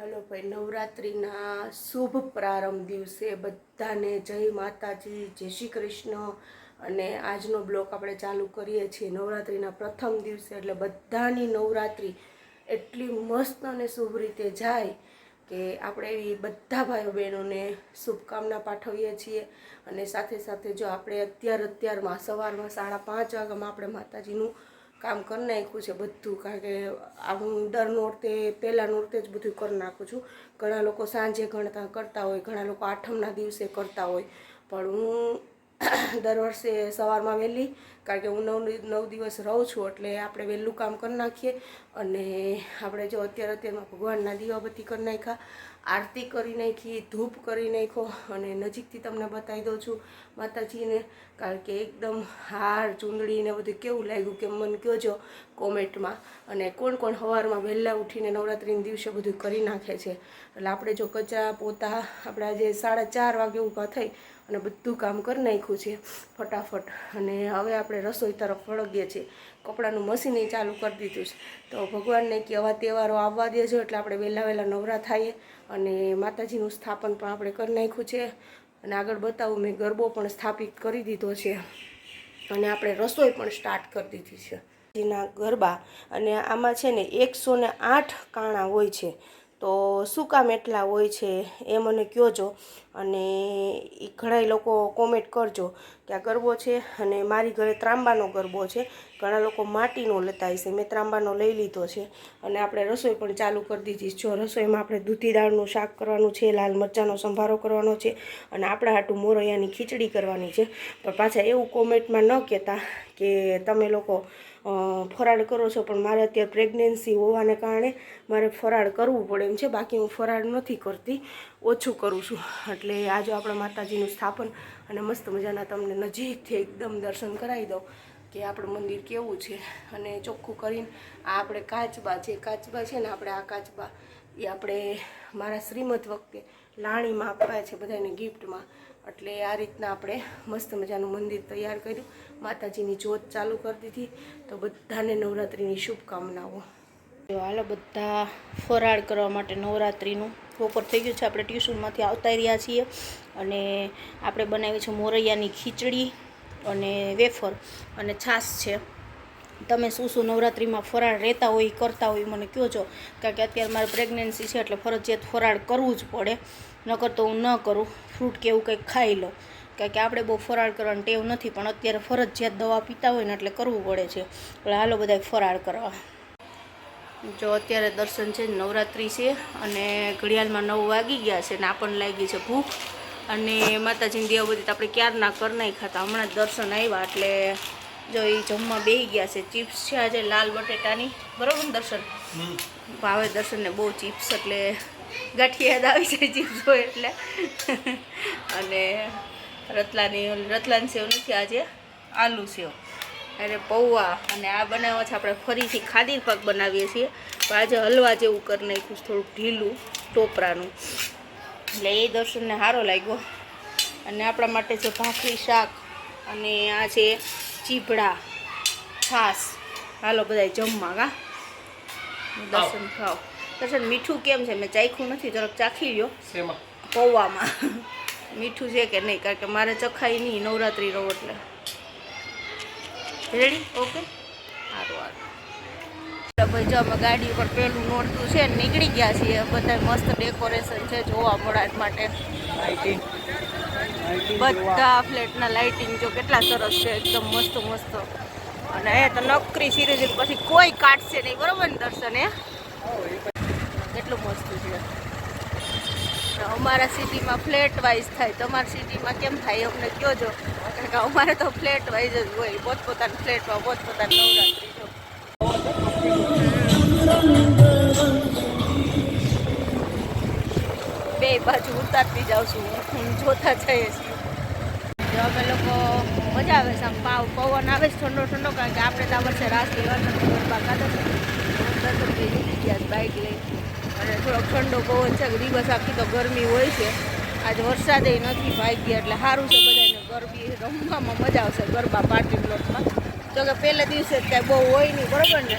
હાલો ભાઈ નવરાત્રિના શુભ પ્રારંભ દિવસે બધાને જય માતાજી, જય શ્રી કૃષ્ણ અને આજનો બ્લોક આપણે ચાલુ કરીએ છીએ નવરાત્રિના પ્રથમ દિવસે. એટલે બધાની નવરાત્રિ એટલી મસ્ત અને શુભ રીતે જાય કે આપણે એવી બધા ભાઈઓ બહેનોને શુભકામના પાઠવીએ છીએ. અને સાથે સાથે જો આપણે અત્યાર અત્યારમાં સવારમાં સાડા પાંચ વાગ્યામાં આપણે માતાજીનું કામ કરી નાખ્યું છે બધું, કારણ કે આ હું દર નોરતે, પહેલાં નોરતે જ બધું કરી નાખું છું. ઘણા લોકો સાંજે ગણતા કરતા હોય, ઘણા લોકો આઠમના દિવસે કરતા હોય. પણ હું દર વર્ષે સવારમાં વહેલી, કારણ કે હું નવ નવ દિવસ રહું છું, એટલે આપણે વહેલું કામ કરી નાખીએ. અને આપણે જો અત્યારે અત્યારમાં ભગવાનના દીવાબત્તી કરી નાખ્યા. આરતી કરી નાખી, ધૂપ કરી નાખ્યો અને નજીકથી તમને બતાવી દઉં છું, માતાજીને, કારણ કે એકદમ હાર, ચૂંદડી ને બધું કેવું લાગ્યું કે મને કહેજો કોમેન્ટમાં. અને કોણ કોણ સવારમાં વહેલા ઉઠીને નવરાત્રિના દિવસે બધું કરી નાખે છે. એટલે આપણે જો કચરા પોતા આપણે આજે સાડા ચાર વાગે ઊભા થઈ અને બધું કામ કરી નાખ્યું છે, ફટાફટ. અને હવે આપણે રસોઈ તરફ વળગીએ છીએ. કપડાનું મશીન એ ચાલુ કરી દીધું છે. તો ભગવાનને કે આવા તહેવારો આવવા દેજો એટલે આપણે વહેલા વહેલા નવરા થઈએ અને માતાજીનું સ્થાપન પણ આપણે કરી નાખ્યું છે. અને આગળ બતાવું, મેં ગરબો પણ સ્થાપિત કરી દીધો છે અને આપણે રસોઈ પણ સ્ટાર્ટ કરી દીધી છે. જીના ગરબા અને આમાં છે ને એકસો ને આઠ કાણા હોય છે. તો શું કામ એટલા હોય છે એ મને કહેજો અને એ ઘણા લોકો કોમેન્ટ કરજો કે આ ગરબો છે અને મારી ઘરે ત્રાંબાનો ગરબો છે. ઘણા લોકો માટીનો લેતા હશે મેં ત્રાંબાનો લઈ લીધો છે અને આપણે રસોઈ પણ ચાલુ કરી દીધી જો રસોઈમાં આપણે દૂધી દાળનું શાક કરવાનું છે, લાલ મરચાંનો સંભારો કરવાનો છે અને આપણા હાટું મોરૈયાની ખીચડી કરવાની છે. પણ પાછા એવું કોમેન્ટમાં ન કહેતા કે તમે લોકો ફરાળ કરો છો, પણ મારે અત્યારે પ્રેગ્નન્સી હોવાને કારણે મારે ફરાળ કરવું પડે એમ છે. બાકી હું ફરાળ નથી કરતી, ઓછું કરું છું. એટલે આજે આપણા માતાજીનું સ્થાપન અને મસ્ત મજાના તમને નજીકથી એકદમ દર્શન કરાવી દઉં. કે આપણું મંદિર કેવું છે? અને ચોખ્ખું કરીને આ આપણે કાચબા જે કાચબા છે ને આપણે આ કાચબા એ આપણે મારા શ્રીમદ વખતે લાણીમાં આપ્યા છે બધાને ગિફ્ટમાં. એટલે આ રીતના આપણે મસ્ત મજાનું મંદિર તૈયાર કર્યું. માતાજીની જોત ચાલુ કરી દીધી. તો બધાને નવરાત્રિની શુભકામનાઓ. હાલો બધા ફરાળ કરવા માટે નવરાત્રિનું બપોર થઈ ગયું છે. આપણે ટ્યુશનમાંથી આવતા રહ્યા છીએ. અને આપણે બનાવી છે મોરૈયાની ખીચડી. અને વેફર અને છાશ છે. તમે શું શું નવરાત્રિમાં ફરાળ રહેતા હોય કરતા હોય મને કહો છો? કારણ કે અત્યારે મારે પ્રેગ્નન્સી છે એટલે ફરજિયાત ફરાળ કરવું જ પડે. નકર તો હું ન કરું. ફ્રૂટ કે એવું કંઈક ખાઈ લો કારણ કે આપણે બહુ ફરાળ કરવાની ટેવ નથી, પણ અત્યારે ફરજિયાત દવા પીતા હોય ને એટલે કરવું પડે છે. એટલે હાલો બધા ફરાળ કરવા. જો અત્યારે દર્શન છે નવરાત્રિ છે અને ઘડિયાળમાં નવ વાગી ગયા છે ને આપણને લાગી છે ભૂખ. અને માતાજીની દેવબધી તો આપણે ક્યારના કર નહીં ખાતા. હમણાં જ દર્શન આવ્યા એટલે જો એ જમવા બેહી ગયા છે. ચિપ્સ છે આજે લાલ બટેટાની. બરોબર ને દર્શન? ભાવે દર્શનને બહુ ચિપ્સ એટલે ગાંઠિયાદ યાદ આવી જાય ચિપ્સ હોય એટલે. અને રતલાની રતલાની સેવ નથી આજે. આલુ સેવ. અરે પૌવા અને આ બનાવવા છે આપણે ફરીથી ખાદીર પાક બનાવીએ છીએ. પણ આજે હલવા જેવું કરી નાખ્યું થોડુંક ઢીલું ટોપરાનું. એટલે એ દર્શનને સારો લાગ્યો. અને આપણા માટે છે ભાખરી શાક અને આ છે ચીભડા. છાસ હાલો બધા જમવા કા દર્શન ખાઓ દર્શન મીઠું કેમ છે? મેં ચાખ્યું નથી જરાક ચાખી લ્યો. પૌવામાં. મીઠું છે કે નહીં? કારણ કે મારે ચખાઈ નહીં નવરાત્રિ રહો એટલે. રેડી ઓકે સારું સારું ભાઈ જો અમે ગાડી ઉપર પેલું નોડતું છે નીકળી ગયા છીએ. બધા મસ્ત ડેકોરેશન છે જોવા મળે માટે. બધા ફ્લેટના લાઇટિંગ જો કેટલા સરસ છે એકદમ મસ્ત મસ્ત. અને એ તો નોકરી સિરીઝ પછી કોઈ કાઢશે નહીં. બરોબર ને દર્શન એ કેટલું મસ્ત છે. અમારા સિટીમાં ફ્લેટ વાઇઝ થાય. તમારા સિટીમાં કેમ થાય? અમને કહો જો. કારણ કે અમારે તો ફ્લેટ વાઇઝ જ હોય. પોતપોતાના ફ્લેટમાં પોતપોતાની નવરાત્રી. ઉતારતી જાઉં છું હું. જોતા જઈએ છીએ. જો અમે લોકો મજા આવે છે આમ પાવ, પવન આવે છે ઠંડો ઠંડો, કારણ કે આપણે તો આ વર્ષે રાસ લેવા ખાતા છે. ગયા બાઇક લઈ. અને થોડોક ઠંડો પવન છે દિવસ આખી તો ગરમી હોય છે. આજ વરસાદે નથી ભાગી એટલે સારું છે બધાને. ગરબી રમવામાં મજા આવશે ગરબા પાર્ટી પ્લોટમાં તો કે પહેલા દિવસે જ કાંઈ બહુ હોય નહીં, બરોબર ને?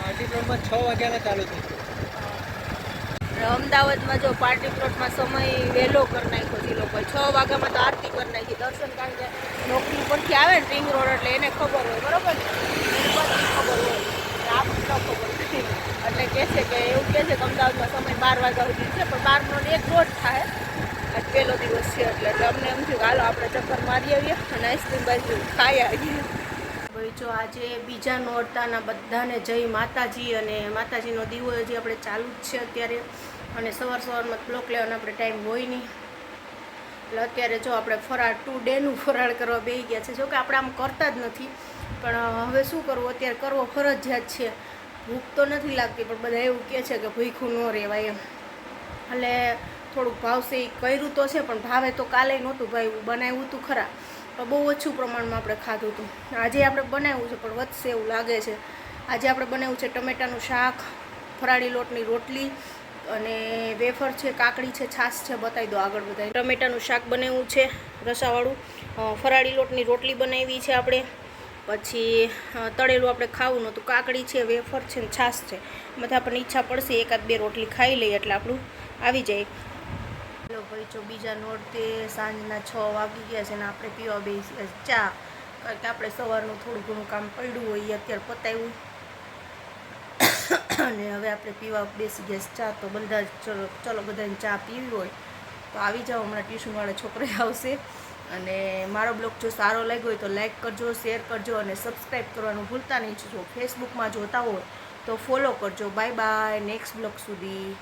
પાર્ટી પ્લોટમાં છ વાગ્યાના ચાલુ હવે અમદાવાદમાં જો પાર્ટી પ્લોટમાં સમય વહેલો કરી નાખ્યો છે લોકો છ વાગ્યામાં તો આરતી કરી નાખી, દર્શન કારણ કે નોકરી પરથી આવે ને રિંગ રોડ એટલે એને ખબર હોય, બરોબર ને? ખબર હોય. આપણને ન ખબર નથી એટલે કહે છે કે એવું કહે છે કે અમદાવાદમાં સમય બાર વાગ્યા સુધી છે, પણ બારનો એક રોજ થાય. આજ પહેલો દિવસ છે, એટલે અમને એમ થયું કે હાલો આપણે ચક્કર મારી આવીએ અને આઈસ્ક્રીમ બાઈસ્ક્રીમ ખાઈ આવીએ. જો આજે બીજા નોરતાના બધાને જય માતાજી અને માતાજીનો દીવો હજી આપણે ચાલુ જ છે અત્યારે. અને સવાર સવારમાં બ્લોક લેવાનો આપણે ટાઈમ હોય નહીં. એટલે અત્યારે જો આપણે ફરાળ ટુ ડેનું ફરાળ કરવા બેસી ગયા છે. જો કે આપણે આમ કરતા જ નથી. પણ હવે શું કરવું? અત્યારે કરવો ફરજિયાત છે. ભૂખ તો નથી લાગતી, પણ બધા એવું કહે છે કે ભૂખું ન રહેવાય એમ. એટલે થોડુંક ભાવશે એ કર્યું તો છે, પણ ભાવે તો કાલે નહોતું ભાઈ બનાવ્યું હતું ખરા. પણ બહુ ઓછું પ્રમાણમાં આપણે ખાધું હતું. આજે આપણે બનાવ્યું છે, પણ વધશે એવું લાગે છે. આજે આપણે બનાવ્યું છે ટમેટાનું શાક, ફરાળી લોટની રોટલી અને વેફર છે, કાકડી છે, છાશ છે, બતાવી દો આગળ બધા ટમેટાનું શાક બનાવ્યું છે, રસાવાળું. ફરાળી લોટની રોટલી બનાવી છે આપણે. પછી તળેલું આપણે ખાવું નહોતું. કાકડી છે, વેફર છે ને છાશ છે. બધા આપણને ઈચ્છા પડશે એકાદ બે રોટલી ખાઈ લઈએ એટલે આપણું આવી જાય. ભાઈ બીજા નોરતે સાંજના છ વાગી ગયા છે ને આપણે પીવા બેસી ચા. કારણ કે આપણે સવારનું થોડું ઘણું કામ પડ્યું હોય અત્યારે પતાવ્યું અને હવે આપણે પીવા બેસી ગયા ચા તો બધા ચલો ચલો બધાને ચા પીવી હોય તો આવી જાઓ, હમણાં ટ્યુશનવાળા છોકરા આવશે. અને મારો બ્લોગ જો સારો લાગ્યો હોય તો લાઇક કરજો, શેર કરજો અને સબસ્ક્રાઈબ કરવાનું ભૂલતા નહીં. જો ફેસબુકમાં જોતા હોય તો ફોલો કરજો. Bye bye. નેક્સ્ટ બ્લોગ સુધી.